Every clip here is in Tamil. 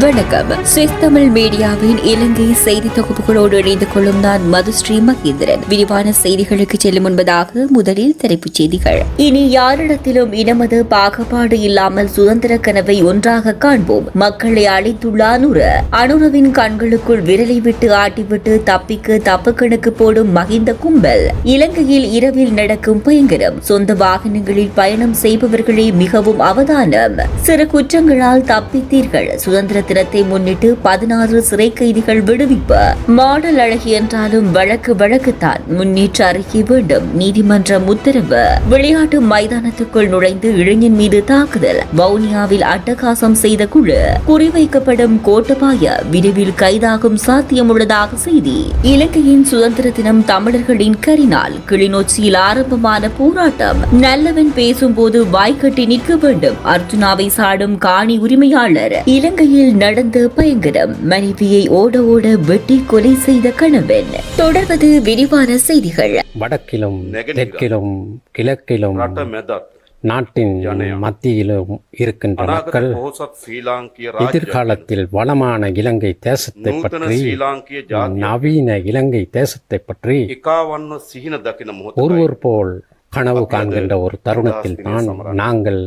வணக்கம். சுவிஸ் தமிழ் மீடியாவின் இலங்கை செய்தி தொகுப்புகளோடு இணைந்து கொள்ளும் நான் மதுஸ்ரீ மகேந்திரன். விரிவான செய்திகளுக்கு செல்லும் முன்பதாக முதலில் தலைப்புச் செய்திகள். இனி யாரிடத்திலும் இனமது பாகுபாடு இல்லாமல் சுதந்திர கனவை ஒன்றாக காண்போம். மக்களை அழைத்துள்ள அனுர அனுரவின் கண்களுக்குள் விரலை விட்டு ஆட்டிவிட்டு தப்பிக்கு தப்பு கணக்கு போடும் மகிந்த கும்பல். இலங்கையில் இரவில் நடக்கும் பயங்கரம். சொந்த வாகனங்களில் பயணம் செய்பவர்களே மிகவும் அவதானம். சிறு குற்றங்களால் தப்பித்தீர்கள். சுதந்திர தினத்தை முன்னிட்டு பதினாறு சிறை கைதிகள் விடுவிப்பு. மாடல் அழகி என்றாலும் வழக்கு வழக்குத்தான். முன்னேற்ற அறிக்கை வேண்டும். நீதிமன்றம் உத்தரவு. விளையாட்டு மைதானத்துக்குள் நுழைந்து இளைஞன் மீது தாக்குதல். வவுனியாவில் அட்டகாசம் செய்த குழு. குறிவைக்கப்படும் கோட்டபாய விரைவில் கைதாகும் சாத்தியமுள்ளதாக செய்தி. இலங்கையின் சுதந்திர தினம் தமிழர்களின் கரினால் கிளிநொச்சியில் ஆரம்பமான போராட்டம். நல்லவன் பேசும்போது வாய்க்கட்டி நிற்க வேண்டும். அர்ஜுனாவை சாடும் காணி உரிமையாளர். இலங்கையில் நடந்த பயங்கரம். மனைவியை ஓட ஓட வெட்டி கொலை செய்த கணவன். தொடர்வது விரிவான செய்திகள். வடக்கிலும் தெற்கிலும் கிழக்கிலும் நாட்டின் மத்தியிலும் இருக்கின்ற மக்கள் எதிர்காலத்தில் வளமான இலங்கை தேசத்தை பற்றி நவீன இலங்கை தேசத்தை பற்றி ஒருவர் போல் கனவு காண்கின்ற ஒரு தருணத்தில் தான் நாங்கள்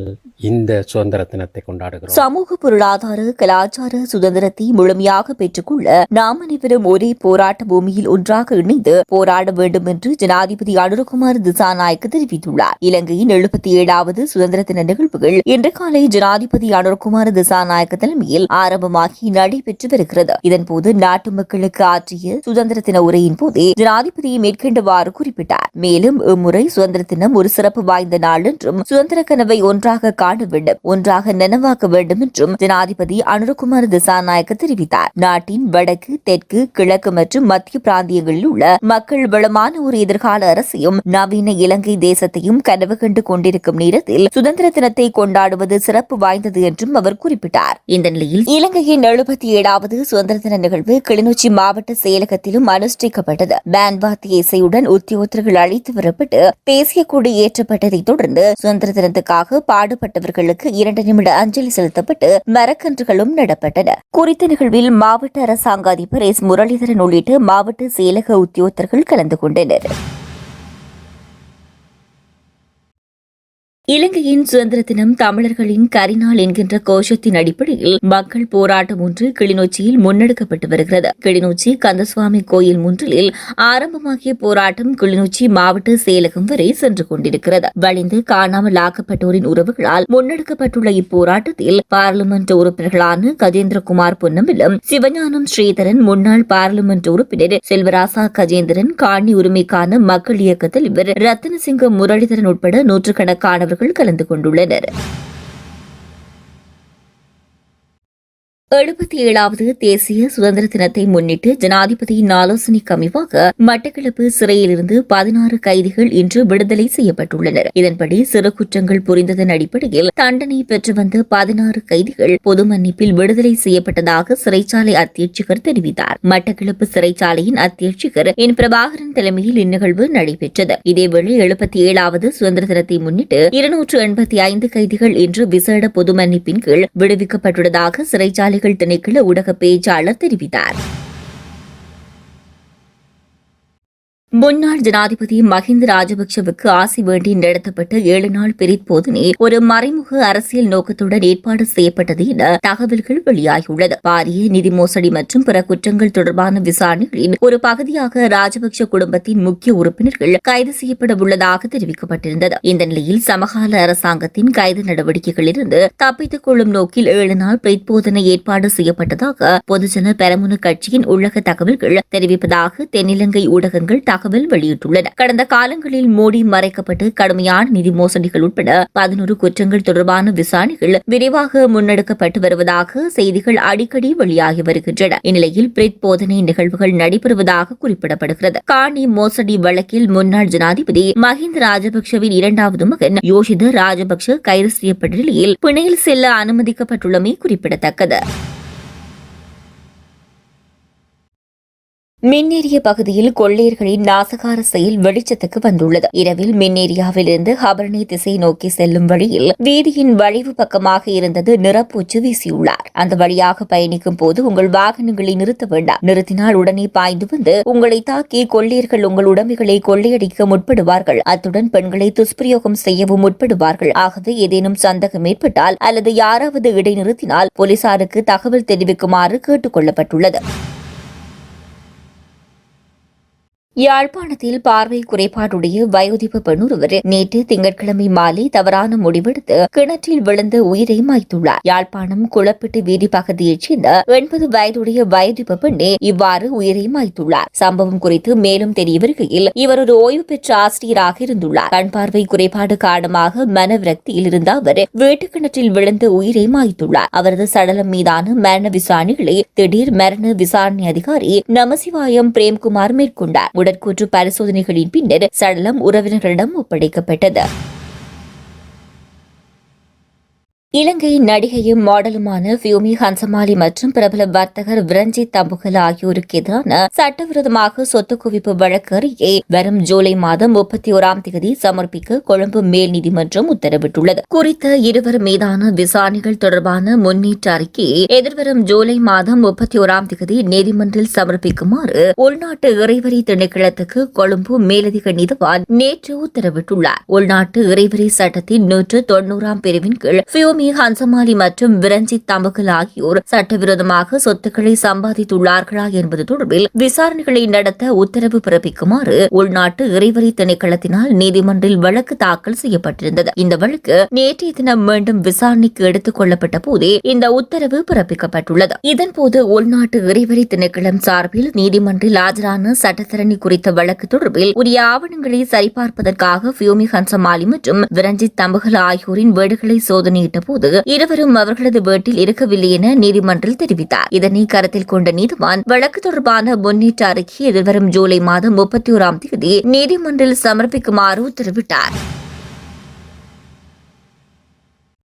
இந்த சுதந்திர தினத்தை கொண்டாடுகிறோம். சமூக பொருளாதார கலாச்சார சுதந்திரத்தை முழுமையாக பெற்றுக்கொள்ள நாம் அனைவரும் ஒரே போராட்ட பூமியில் ஒன்றாக இணைந்து போராட வேண்டும் என்று ஜனாதிபதி அனுரகுமார் திசாநாயக்க தெரிவித்துள்ளார். இலங்கையின் எழுபத்தி ஏழாவது சுதந்திர தின நிகழ்வுகள் இன்று காலை ஜனாதிபதி அனுரகுமார் திசாநாயக்க தலைமையில் ஆரம்பமாகி நடைபெற்று வருகிறது. இதன்போது நாட்டு மக்களுக்கு ஆற்றிய சுதந்திர தின உரையின் போதே ஜனாதிபதி மேற்கண்டவாறு குறிப்பிட்டார். மேலும் இம்முறை சுதந்திர தினம் ஒரு சிறப்பு வாய்ந்த நாள் என்றும் சுதந்திர கனவை ஒன்றாக காண வேண்டும் ஒன்றாக நினைவாக்க வேண்டும் என்றும் ஜனாதிபதி அனுரகுமார் திசாநாயக்க தெரிவித்தார். நாட்டின் வடக்கு தெற்கு கிழக்கு மற்றும் மத்திய பிராந்தியங்களில் உள்ள மக்கள் வளமான ஒரு எதிர்கால அரசையும் நவீன இலங்கை தேசத்தையும் கனவு கண்டு கொண்டிருக்கும் நேரத்தில் சுதந்திர தினத்தை கொண்டாடுவது சிறப்பு வாய்ந்தது என்றும் அவர் குறிப்பிட்டார். இந்த நிலையில் இலங்கையின் எழுபத்தி ஏழாவது சுதந்திர தின நிகழ்வு கிளிநொச்சி மாவட்ட செயலகத்திலும் அனுஷ்டிக்கப்பட்டது. பேண்ட் வாத்திய இசையுடன் உத்தியோகத்தர்கள் அழைத்து வரப்பட்டு தேசிய கொடி ஏற்றப்பட்டதைத் தொடர்ந்து சுதந்திர தினத்துக்காக பாடுபட்டவர்களுக்கு இரண்டு நிமிட அஞ்சலி செலுத்தப்பட்டு மரக்கன்றுகளும் நடப்பட்டன. குறித்த நிகழ்வில் மாவட்ட அரசாங்க அதிபர் எஸ். முரளிதரன் உள்ளிட்ட மாவட்ட செயலக உத்தியோகத்தர்கள் கலந்து கொண்டனர். இலங்கையின் சுதந்திர தினம் தமிழர்களின் கரிநாள் என்கின்ற கோஷத்தின் அடிப்படையில் மக்கள் போராட்டம் ஒன்று கிளிநொச்சியில் முன்னெடுக்கப்பட்டு வருகிறது. கிளிநொச்சி கந்தசுவாமி கோயில் முன்றில் ஆரம்பமாகிய போராட்டம் கிளிநொச்சி மாவட்ட செயலகம் வரை சென்று கொண்டிருக்கிறது. வலிந்து காணாமல் ஆக்கப்பட்டோரின் உறவுகளால் முன்னெடுக்கப்பட்டுள்ள இப்போராட்டத்தில் பாராளுமன்ற உறுப்பினர்களான கஜேந்திரகுமார் பொன்னம்பிலம் சிவஞானம் ஸ்ரீதரன் முன்னாள் பாராளுமன்ற உறுப்பினர் செல்வராசா கஜேந்திரன் காணி உரிமைக்கான மக்கள் இயக்க தலைவர் ரத்தனசிங்க முரளிதரன் உட்பட நூற்றுக்கணக்கானவர்கள் கலந்து கொண்டுள்ளனர். எழுபத்தி ஏழாவது தேசிய சுதந்திர தினத்தை முன்னிட்டு ஜனாதிபதியின் ஆலோசனைக்கு அமைவாக மட்டக்களப்பு சிறையிலிருந்து பதினாறு கைதிகள் இன்று விடுதலை செய்யப்பட்டுள்ளனர். இதன்படி சிறு குற்றங்கள் புரிந்ததன் அடிப்படையில் தண்டனை பெற்று வந்த பதினாறு கைதிகள் பொது மன்னிப்பில் விடுதலை செய்யப்பட்டதாக சிறைச்சாலை அத்தியட்சகர் தெரிவித்தார். மட்டக்களப்பு சிறைச்சாலையின் அத்தியட்சகர் என். பிரபாகரன் தலைமையில் இந்நிகழ்வு நடைபெற்றது. இதேவேளை எழுபத்தி ஏழாவது சுதந்திர தினத்தை முன்னிட்டு இருநூற்று எண்பத்தி ஐந்து கைதிகள் இன்று விசேட பொது மன்னிப்பின் கீழ் விடுவிக்கப்பட்டுள்ளதாக சிறைச்சாலை சிறைச்சாலைகள் திணைக்கள ஊடக பேச்சாளர் தெரிவித்தார். முன்னாள் ஜனாதிபதி மஹிந்த ராஜபக்சவுக்கு ஆசி வேண்டி நடத்தப்பட்ட ஏழு நாள் பிரிப்போதனை ஒரு மறைமுக அரசியல் நோக்கத்துடன் ஏற்பாடு செய்யப்பட்டது என தகவல்கள் வெளியாகியுள்ளது. பாரிய நிதி மோசடி மற்றும் பிற குற்றங்கள் தொடர்பான விசாரணைகளின் ஒரு பகுதியாக ராஜபக்ச குடும்பத்தின் முக்கிய உறுப்பினர்கள் கைது செய்யப்பட உள்ளதாக தெரிவிக்கப்பட்டிருந்தது. இந்த நிலையில் சமகால அரசாங்கத்தின் கைது நடவடிக்கைகளிலிருந்து தப்பித்துக் கொள்ளும் நோக்கில் ஏழு நாள் பிரிப்போதனை ஏற்பாடு செய்யப்பட்டதாக பொதுஜன பெரமுன கட்சியின் உள்ளக தகவல்கள் தெரிவிப்பதாக தென்னிலங்கை ஊடகங்கள் தகவல் வெளியிட்டுள்ளன. கடந்த காலங்களில் மோடி மறைக்கப்பட்டு கடுமையான நிதி மோசடிகள் உட்பட பதினோரு குற்றங்கள் தொடர்பான விசாரணைகள் விரைவாக முன்னெடுக்கப்பட்டு வருவதாக செய்திகள் அடிக்கடி வெளியாகி வருகின்றன. இந்நிலையில் பிரிட் போதனை நிகழ்வுகள் நடைபெறுவதாக குறிப்பிடப்படுகிறது. காணி மோசடி வழக்கில் முன்னாள் ஜனாதிபதி மஹிந்த ராஜபக்சவின் இரண்டாவது மகன் யோஷித ராஜபக்ஷ கைது செய்யப்பட்ட நிலையில் பிணையில் செல்ல அனுமதிக்கப்பட்டுள்ளமை குறிப்பிடத்தக்கது. மின்னேரிய பகுதியில் கொள்ளையர்களின் நாசகார செயல் வெளிச்சத்துக்கு வந்துள்ளது. இரவில் மின்னேரியாவிலிருந்து ஹபர்னி திசை நோக்கி செல்லும் வழியில் வீதியின் வளைவு பக்கமாக இருந்தது நிறப்பூச்சு வீசியுள்ளார். அந்த வழியாக பயணிக்கும் போது உங்கள் வாகனங்களை நிறுத்த வேண்டாம். நிறுத்தினால் உடனே பாய்ந்து வந்து உங்களை தாக்கி கொள்ளையர்கள் உங்கள் உடைமைகளை கொள்ளையடிக்க முற்படுவார்கள். அத்துடன் பெண்களை துஷ்பிரயோகம் செய்யவும் முற்படுவார்கள். ஆகவே ஏதேனும் சந்தேகம் ஏற்பட்டால் அல்லது யாராவது இடைநிறுத்தினால் போலீசாருக்கு தகவல் தெரிவிக்குமாறு கேட்டுக் கொள்ளப்பட்டுள்ளது. யாழ்ப்பாணத்தில் பார்வை குறைபாடுடைய வயோதிப பெண் ஒருவர் நேற்று திங்கட்கிழமை மாலை தவறான முடிவெடுத்து கிணற்றில் விழுந்து உயிரை மாய்த்துள்ளார். யாழ்ப்பாணம் குளப்பிட்டு வீதி பகுதியைச் சேர்ந்த எண்பது வயதுடைய வயோதிப பெண்ணே இவ்வாறு உயிரை மாய்த்துள்ளார். சம்பவம் குறித்து மேலும் தெரிய வருகையில் இவர் ஒரு ஓய்வு பெற்ற ஆசிரியராக இருந்துள்ளார். கண் பார்வை குறைபாடு காரணமாக மனவிரக்தியில் இருந்த அவர் வீட்டு கிணற்றில் விழுந்து உயிரை மாய்த்துள்ளார். அவரது சடலம் மீதான மரண விசாரணைகளை திடீர் மரண விசாரணை அதிகாரி நமசிவாயம் பிரேம்குமார் மேற்கொண்டார். உடற்கூற்று பரிசோதனைகளின் பின்னர் சடலம் உறவினர்களிடம் ஒப்படைக்கப்பட்டது. இலங்கை நடிகையும் மாடலுமான ஃபியூமி ஹன்சமாலி மற்றும் பிரபல வர்த்தகர் விரஞ்சித் தம்புகல் ஆகியோருக்கு எதிரான சட்டவிரோதமாக சொத்து குவிப்பு வழக்கு வரும் ஜூலை மாதம் முப்பத்தி ஓராம் தேதி சமர்ப்பிக்க கொழும்பு மேல் நீதிமன்றம் உத்தரவிட்டுள்ளது. குறித்த இருவர் மீதான விசாரணைகள் தொடர்பான முன்னேற்ற அறிக்கையை எதிர்வரும் ஜூலை மாதம் முப்பத்தி ஓராம் தேதி நீதிமன்றில் சமர்ப்பிக்குமாறு உள்நாட்டு இறைவரி திணைக்களத்துக்கு கொழும்பு மேலதிக நீதிவான் நேற்று உத்தரவிட்டுள்ளார். உள்நாட்டு இறைவரி சட்டத்தின் நூற்று தொன்னூறாம் பிரிவின் கீழ் ஃபியூமி ஹன்சமாலி மற்றும் விரஞ்சித் தம்புகல் ஆகியோர் சட்டவிரோதமாக சொத்துக்களை சம்பாதித்துள்ளார்களா என்பது தொடர்பில் விசாரணைகளை நடத்த உத்தரவு பிறப்பிக்குமாறு உள்நாட்டு இறைவரி திணைக்களத்தினால் நீதிமன்றில் வழக்கு தாக்கல் செய்யப்பட்டிருந்தது. இந்த வழக்கு நேற்றைய தினம் மீண்டும் விசாரணைக்கு எடுத்துக் கொள்ளப்பட்ட போதே இந்த உத்தரவு பிறப்பிக்கப்பட்டுள்ளது. இதன்போது உள்நாட்டு இறைவரி திணைக்களம் சார்பில் நீதிமன்றில் ஆஜரான சட்டத்தரணி குறித்த வழக்கு தொடர்பில் உரிய ஆவணங்களை சரிபார்ப்பதற்காக ஃபியூமி ஹன்சமாலி மற்றும் விரஞ்சித் தம்புகல் ஆகியோரின் வீடுகளை சோதனையிட்ட போது இருவரும் அவர்களது வீட்டில் இருக்கவில்லை என நீதிமன்றில் தெரிவித்தார். இதனை கருத்தில் கொண்ட நீதிவான் வழக்கு தொடர்பான முன்னேற்ற அறிக்கை எதிர்வரும் ஜூலை மாதம் முப்பத்தி ஓராம் தேதி நீதிமன்றில் சமர்ப்பிக்குமாறு உத்தரவிட்டார்.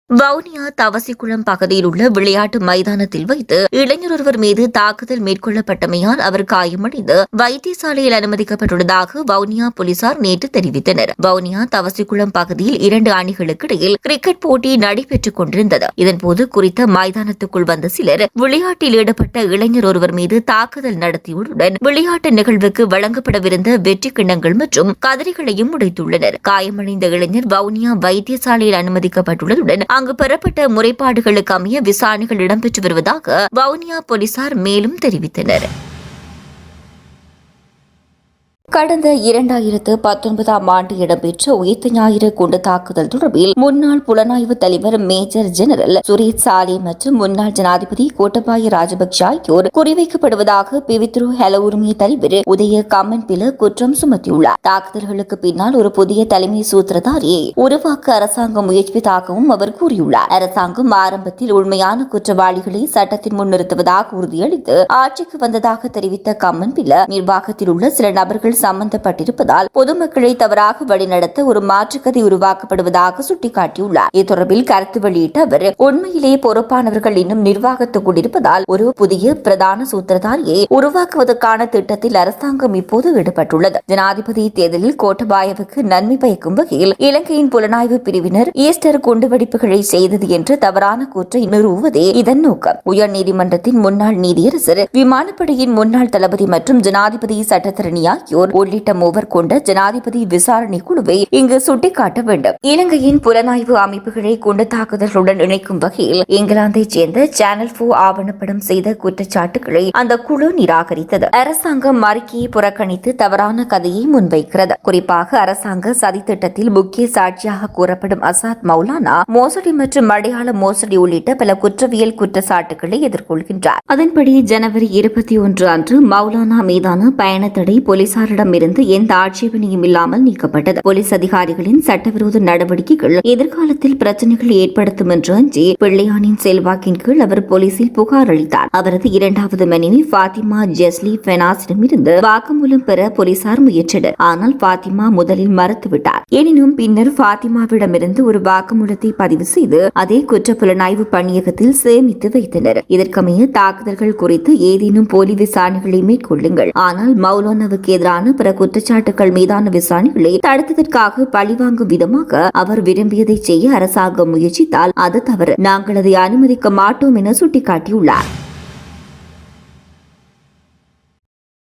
வவுனியா தவசிக்குளம் பகுதியில் உள்ள விளையாட்டு மைதானத்தில் வைத்து இளைஞர் ஒருவர் மீது தாக்குதல் மேற்கொள்ளப்பட்டமையால் அவர் காயமடைந்து வைத்தியசாலையில் அனுமதிக்கப்பட்டுள்ளதாக வவுனியா போலீசார் நேற்று தெரிவித்தனர். வவுனியா தவசிக்குளம் பகுதியில் இரண்டு அணிகளுக்கு இடையில் கிரிக்கெட் போட்டி நடைபெற்றுக் கொண்டிருந்தது. இதன்போது குறித்த மைதானத்துக்குள் வந்த சிலர் விளையாட்டில் ஈடுபட்ட இளைஞர் ஒருவர் மீது தாக்குதல் நடத்தியுடன் விளையாட்டு நிகழ்வுக்கு வழங்கப்படவிருந்த வெற்றி கிண்ணங்கள் மற்றும் கதிரிகளையும் உடைத்துள்ளனர். காயமடைந்த இளைஞர் வவுனியா வைத்தியசாலையில் அனுமதிக்கப்பட்டுள்ளதுடன் அங்கு பெறப்பட்ட முறைப்பாடுகளுக்கு அமைய விசாரணைகள் இடம்பெற்று வருவதாக வவுனியா போலீசார் மேலும் தெரிவித்தனர். கடந்த இரண்டாயிரத்து பத்தொன்பதாம் ஆண்டு இடம்பெற்ற உயிர்த்த ஞாயிறு குண்டு தாக்குதல் தொடர்பில் முன்னாள் புலனாய்வு தலைவர் மேஜர் ஜெனரல் சுரேத் சாலே மற்றும் முன்னாள் ஜனாதிபதி கோட்டபாய ராஜபக்ஷ ஆகியோர் குறிவைக்கப்படுவதாக பிவித்ரு ஹெல உரிமை தலைவர் உதய கம்மன்பில குற்றம் சுமத்தியுள்ளார். தாக்குதல்களுக்கு பின்னால் ஒரு புதிய தலைமை சூத்திரதாரியை உருவாக்க அரசாங்கம் முயற்சிப்பதாகவும் அவர் கூறியுள்ளார். அரசாங்கம் ஆரம்பத்தில் உண்மையான குற்றவாளிகளை சட்டத்தின் முன் நிறுத்துவதாக உறுதியளித்து ஆட்சிக்கு வந்ததாக தெரிவித்த கம்மன்பில நிர்வாகத்தில் உள்ள சில நபர்கள் சம்பந்தப்பட்டிருப்பதால் பொதுமக்களை தவறாக வழிநடத்த ஒரு மாற்றுக்கதை உருவாக்கப்படுவதாக சுட்டிக்காட்டியுள்ளார். இது தொடர்பில் கருத்து வெளியிட்ட அவர் உண்மையிலேயே பொறுப்பானவர்கள் இன்னும் நிர்வாகத்துக்குள் இருப்பதால் ஒரு புதிய பிரதான சூத்திரதாரியை உருவாக்குவதற்கான திட்டத்தில் அரசாங்கம் இப்போது ஈடுபட்டுள்ளது. ஜனாதிபதி தேர்தலில் கோட்டபாயவுக்கு நன்மை பயக்கும் வகையில் இலங்கையின் புலனாய்வு பிரிவினர் ஈஸ்டர் குண்டுவெடிப்புகளை செய்தது என்று தவறான கூற்றை நிறுவுவதே இதன் நோக்கம். உயர்நீதிமன்றத்தின் முன்னாள் நீதியரசர் விமானப்படையின் முன்னாள் தளபதி மற்றும் ஜனாதிபதி சட்டத்தரணி ஆகியோர் உள்ளிட்ட மூவர் கொண்ட ஜனாதிபதி விசாரணை குழுவை இங்கு சுட்டிக்காட்ட வேண்டும். இலங்கையின் புலனாய்வு அமைப்புகளை குண்டு தாக்குதல்களுடன் இணைக்கும் வகையில் இங்கிலாந்தைச் சேர்ந்த சேனல் போ ஆவணப்படம் செய்த குற்றச்சாட்டுகளை அந்த குழு நிராகரித்தது. அரசாங்கம் அறிக்கையை புறக்கணித்து தவறான கதையை முன்வைக்கிறது. குறிப்பாக அரசாங்க சதித்திட்டத்தில் முக்கிய சாட்சியாக கூறப்படும் அசாத் மௌலானா மோசடி மற்றும் அடையாள மோசடி உள்ளிட்ட பல குற்றவியல் குற்றச்சாட்டுகளை எதிர்கொள்கின்றார். அதன்படி ஜனவரி இருபத்தி ஒன்று அன்று மௌலானா மீதான பயண தடை போலீசார் பொதுமக்களிடமிருந்து எந்த ஆட்சேபனையும் இல்லாமல் நீக்கப்பட்டது. போலீஸ் அதிகாரிகளின் சட்டவிரோத நடவடிக்கைகள் எதிர்காலத்தில் பிரச்சனைகள் ஏற்படுத்தும் என்று அஞ்சி பிள்ளையானின் செல்வாக்கின் கீழ் அவர் போலீசில் புகார் அளித்தார். அவரது இரண்டாவது மனைவி பாத்திமா ஜெஸ்லி பெனாஸிடமிருந்து வாக்குமூலம் பெற போலீசார் முயன்றனர். ஆனால் பாத்திமா முதலில் மறுத்துவிட்டார். எனினும் பின்னர் பாத்திமாவிடமிருந்து ஒரு வாக்குமூலத்தை பதிவு செய்து அதே குற்றப்புலனாய்வு பணியகத்தில் சேமித்து வைத்தனர். இதற்கமைய தாக்குதல்கள் குறித்து ஏதேனும் போலி விசாரணைகளை மேற்கொள்ளுங்கள். ஆனால் மௌலானாவுக்கு எதிரான பிற குற்றச்சாட்டுகள் மீதான விசாரணைகளை தடுத்ததற்காக பழிவாங்கும் விதமாக அவர் விரும்பியதை செய்ய அரசாங்கம் முயற்சித்தால் அது தவறு. நாங்கள் அதை அனுமதிக்க மாட்டோம் என சுட்டிக்காட்டியுள்ளார்.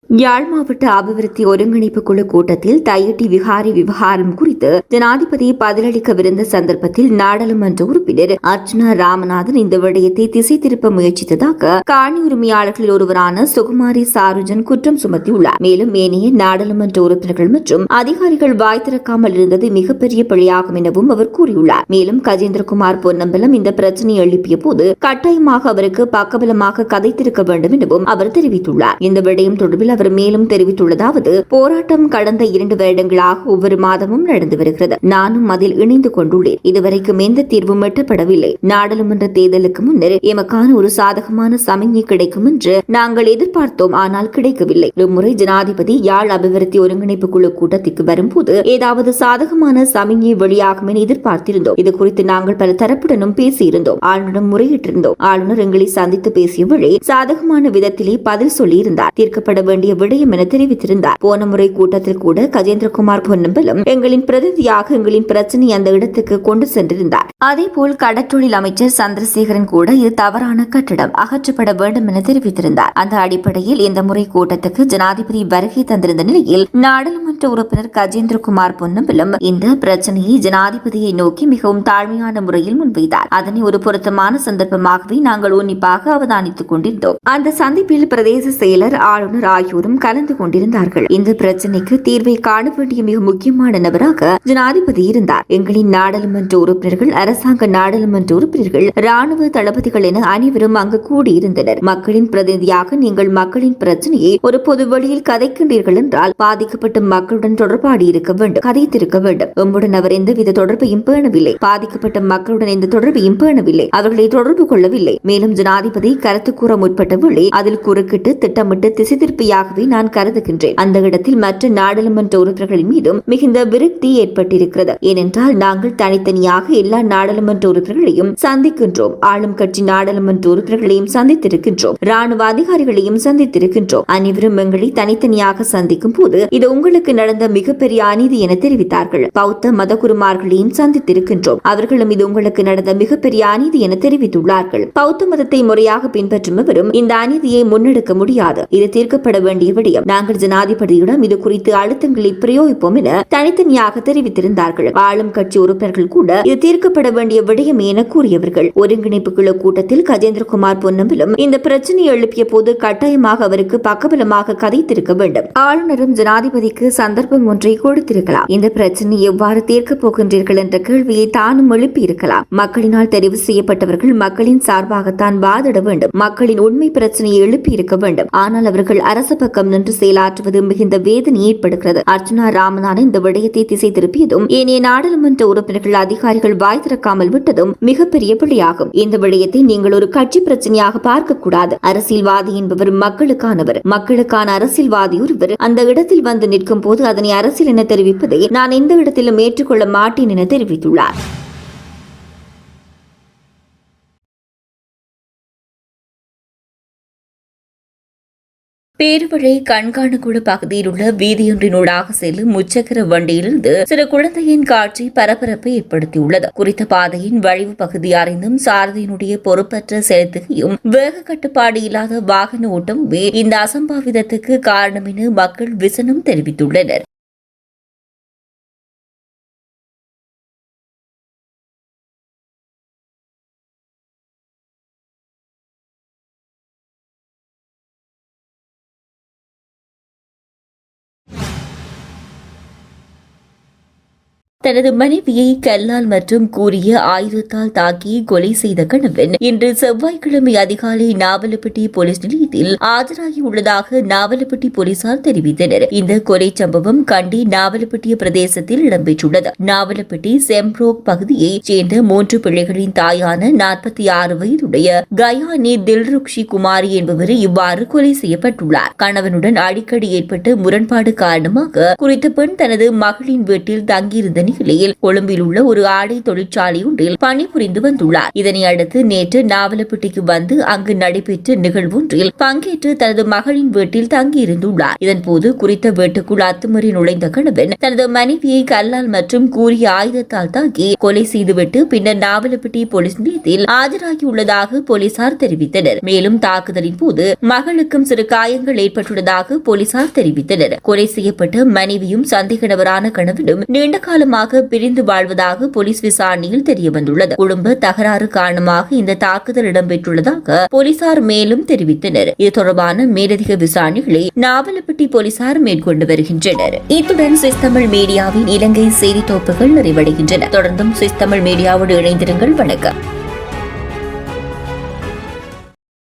யாழ் மாவட்ட அபிவிருத்தி ஒருங்கிணைப்பு குழு கூட்டத்தில் தையட்டி விகாரி விவகாரம் குறித்து ஜனாதிபதி பதிலளிக்கவிருந்த சந்தர்ப்பத்தில் நாடாளுமன்ற உறுப்பினர் அர்ச்சனா ராமநாதன் இந்த விடயத்தை திசை திருப்ப முயற்சித்ததாக காணி உரிமையாளர்களில் ஒருவரான சுகுமாரி சாருஜன் குற்றம் சுமத்தியுள்ளார். மேலும் ஏனைய நாடாளுமன்ற உறுப்பினர்கள் மற்றும் அதிகாரிகள் வாய் திறக்காமல் இருந்தது மிகப்பெரிய பிழையாகும் எனவும் அவர் கூறியுள்ளார். மேலும் கஜேந்திரகுமார் பொன்னம்பலம் இந்த பிரச்சனையை எழுப்பிய போது கட்டாயமாக அவருக்கு பக்கபலமாக கதைத்திருக்க வேண்டும் எனவும் அவர் தெரிவித்துள்ளார். இந்த விடயம் தொடர்பில் அவர் மேலும் தெரிவித்துள்ளதாவது போராட்டம் கடந்த இரண்டு வருடங்களாக ஒவ்வொரு மாதமும் நடந்து வருகிறது. நானும் அதில் இணைந்து கொண்டுள்ளேன். இதுவரைக்கும் எந்த தீர்வும் எட்டப்படவில்லை. நாடாளுமன்ற தேர்தலுக்கு முன்னர் எமக்கான ஒரு சாதகமான சமிஞ்சை கிடைக்கும் என்று நாங்கள் எதிர்பார்த்தோம். ஆனால் கிடைக்கவில்லை. இம்முறை ஜனாதிபதி யாழ் அபிவிருத்தி ஒருங்கிணைப்பு குழு கூட்டத்திற்கு வரும்போது ஏதாவது சாதகமான சமிஞ்சை வெளியாகும் என எதிர்பார்த்திருந்தோம். இது குறித்து நாங்கள் பல தரப்புடனும் பேசியிருந்தோம். ஆளுநரும் முறையிட்டிருந்தோம். ஆளுநர் எங்களை சந்தித்து பேசிய வழி சாதகமான விதத்திலே பதில் சொல்லியிருந்தார். தீர்க்கப்பட வேண்டிய விடயம் என தெரிவித்திருந்தார். போன முறை கூட்டத்தில் கூட கஜேந்திரகுமார் பொன்னம்பலம் எங்களின் பிரதிநிதியாக எங்களின் பிரச்சனை அந்த இடத்துக்கு கொண்டு சென்றிருந்தார். அதேபோல் கடற்றொழில் அமைச்சர் சந்திரசேகரன் கூட இது தவறான கட்டடம் அகற்றப்பட வேண்டும் என தெரிவித்திருந்தார். அந்த அடிப்படையில் இந்த முறை கூட்டத்துக்கு ஜனாதிபதி வருகை தந்திருந்த நிலையில் நாடாளுமன்ற உறுப்பினர் கஜேந்திரகுமார் பொன்னம்பலம் இந்த பிரச்சனையை ஜனாதிபதியை நோக்கி மிகவும் தாழ்மையான முறையில் முன்வைத்தார். அதனை ஒரு பொருத்தமான சந்தர்ப்பமாகவே நாங்கள் உன்னிப்பாக அவதானித்துக் கொண்டிருந்தோம். அந்த சந்திப்பில் பிரதேச செயலர் ஆளுநர் ஆகியோர் ஆகியோரும் கலந்து கொண்டிருந்தார்கள். இந்த பிரச்சனைக்கு தீர்வை காண வேண்டிய மிக முக்கியமான நபராக ஜனாதிபதி இருந்தார். எங்களின் நாடாளுமன்ற உறுப்பினர்கள் அரசாங்க நாடாளுமன்ற உறுப்பினர்கள் ராணுவ தளபதிகள் என அனைவரும் அங்கு கூடியிருந்தனர். மக்களின் பிரதிநிதியாக நீங்கள் மக்களின் பிரச்சனையை ஒரு பொது வழியில் கதைக்கின்றீர்கள் என்றால் பாதிக்கப்பட்ட மக்களுடன் தொடர்பாடி இருக்க வேண்டும் கதைத்திருக்க வேண்டும். எம்முடன் அவர் எந்தவித தொடர்பையும் பேணவில்லை. பாதிக்கப்பட்ட மக்களுடன் எந்த தொடர்பையும் பேணவில்லை. அவர்களை தொடர்பு கொள்ளவில்லை. மேலும் ஜனாதிபதி கருத்து கூற முற்பட்ட அதில் குறுக்கிட்டு திட்டமிட்டு திசை திருப்பியாக திருப்பியாகவே நான் கருதுகின்றேன். அந்த இடத்தில் மற்ற நாடாளுமன்ற உறுப்பினர்களின் மீதும் மிகுந்த விரக்தி ஏற்பட்டிருக்கிறது. ஏனென்றால் நாங்கள் தனித்தனியாக எல்லா நாடாளுமன்ற உறுப்பினர்களையும் சந்திக்கின்றோம். ஆளும் கட்சி நாடாளுமன்ற உறுப்பினர்களையும் சந்தித்திருக்கின்றோம். ராணுவ அதிகாரிகளையும் சந்தித்திருக்கின்றோம். அனைவரும் எங்களை தனித்தனியாக சந்திக்கும் போது இது உங்களுக்கு நடந்த மிகப்பெரிய அநீதி என தெரிவித்தார்கள். பௌத்த மதகுருமார்களையும் சந்தித்திருக்கின்றோம். அவர்களும் இது உங்களுக்கு நடந்த மிகப்பெரிய அநீதி என தெரிவித்துள்ளார்கள். பௌத்த மதத்தை முறையாக பின்பற்றும் இவரும் இந்த அநீதியை முன்னெடுக்க முடியாது. இது தீர்க்கப்பட வேண்டிய விடயம். நாங்கள் ஜனாதிபதியிடம் இது குறித்து அழுத்தங்களை பிரயோகிப்போம் என தனித்தனியாக தெரிவித்திருந்தார்கள். ஆளும் கட்சி உறுப்பினர்கள் கூட இது தீர்க்கப்பட வேண்டிய விடயம் என கூறியவர்கள். ஒருங்கிணைப்பு குழு கூட்டத்தில் கஜேந்திரகுமார் பொன்னம்பலம் இந்த பிரச்சனையை எழுப்பிய போது கட்டாயமாக அவருக்கு பக்கபலமாக கதைத்திருக்க வேண்டும். ஆளுநரும் ஜனாதிபதிக்கு சந்தர்ப்பம் ஒன்றை கொடுத்திருக்கலாம். இந்த பிரச்சனை எவ்வாறு தீர்க்கப் போகின்றீர்கள் என்ற கேள்வியை தானும் எழுப்பியிருக்கலாம் மக்களினால் தெரிவு செய்யப்பட்டவர்கள் மக்களின் சார்பாகத்தான் வாதிட வேண்டும். மக்களின் உண்மை பிரச்சனையை எழுப்பி இருக்க வேண்டும். ஆனால் அவர்கள் அரசு பக்கம் நின்று செயலாற்றுவது மிகுந்த வேதனை ஏற்படுகிறது. அர்ச்சுனா ராமநாதன் இந்த விடயத்தை திசை திருப்பியதும் ஏனைய நாடாளுமன்ற உறுப்பினர்கள் அதிகாரிகள் வாய் திறக்காமல் விட்டதும் மிகப்பெரிய பிழையாகும் இந்த விடயத்தை நீங்கள் ஒரு கட்சி பிரச்சனையாக பார்க்க கூடாது அரசியல்வாதி என்பவர் மக்களுக்கானவர். மக்களுக்கான அரசியல்வாதி ஒருவர் அந்த இடத்தில் வந்து நிற்கும் போது அதனை அரசியல் என தெரிவிப்பதை நான் எந்த இடத்திலும் ஏற்றுக்கொள்ள மாட்டேன் என தெரிவித்துள்ளார். பேருவழை கண்காணக்குழு பகுதியில் உள்ள வீதியொன்றினூடாக செல்லும் முச்சக்கர வண்டியிலிருந்து சில குழந்தையின் காட்சி பரபரப்பை ஏற்படுத்தியுள்ளது. குறித்த பாதையின் வழிவு பகுதி அறிந்தும் சாரதியினுடைய பொறுப்பற்ற செலுத்துகையும் வேக கட்டுப்பாடு இல்லாத வாகன ஓட்டமுமே இந்த அசம்பாவிதத்துக்கு காரணம் என மக்கள் விசனம் தெரிவித்துள்ளனர். தனது மனைவியை கல்லால் மற்றும் கூறிய ஆயுதத்தால் தாக்கி கொலை செய்த கணவன். இன்று செவ்வாய்க்கிழமை அதிகாலை நாவலப்பட்டி போலீஸ் நிலையத்தில் ஆஜராகியுள்ளதாக நாவலப்பட்டி போலீசார் தெரிவித்தனர். இந்த கொலை சம்பவம் கண்டி நாவலப்பட்டிய பிரதேசத்தில் இடம்பெற்றுள்ளது. நாவலப்பட்டி செம்ப்ரோக் பகுதியைச் சேர்ந்த மூன்று பிள்ளைகளின் தாயான நாற்பத்தி ஆறு வயதுடைய கயானி தில்ருக்ஷி குமாரி என்பவர் இவ்வாறு கொலை செய்யப்பட்டுள்ளார். கணவனுடன் அடிக்கடி ஏற்பட்ட முரண்பாடு காரணமாக குறித்த பெண் தனது மகளின் வீட்டில் தங்கியிருந்த நிலையில் கொழும்பில் உள்ள ஒரு ஆடை தொழிற்சாலை ஒன்றில் பணிபுரிந்து வந்துள்ளார். இதனை அடுத்து நேற்று நாவலப்பட்டிக்கு வந்து அங்கு நடைபெற்ற நிகழ்வொன்றில் பங்கேற்று தனது மகளின் வீட்டில் தங்கியிருந்துள்ளார். இதன்போது குறித்த வீட்டுக்குள் அத்துமீறி நுழைந்த கணவன் தனது மனைவியை கல்லால் மற்றும் கூறிய ஆயுதத்தால் தாக்கி கொலை செய்துவிட்டு பின்னர் நாவலப்பட்டி போலீஸ் நிலையத்தில் ஆஜராகியுள்ளதாக போலீசார் தெரிவித்தனர். மேலும் தாக்குதலின் போது மகளுக்கும் சிறு காயங்கள் ஏற்பட்டுள்ளதாக போலீசார் தெரிவித்தனர். கொலை செய்யப்பட்ட மனைவியும் சந்தேக நபரான கணவனும் நீண்ட காலமாக பிரிந்து வாழ்வதாக போலீஸ் விசாரணையில் தெரியவந்துள்ளது. குடும்ப தகராறு காரணமாக இந்த தாக்குதல் இடம்பெற்றுள்ளதாக போலீசார் மேலும் தெரிவித்தனர். இது தொடர்பான மேலதிக விசாரணைகளை நாவலப்பட்டி போலீசார் மேற்கொண்டு வருகின்றனர். இத்துடன் சுவிஸ் தமிழ் மீடியாவின் இலங்கை செய்தி தொகுப்புகள் நிறைவடைகின்றன. தொடர்ந்தும் சுவிஸ் தமிழ் மீடியாவோடு இணைந்திருங்கள். வணக்கம்.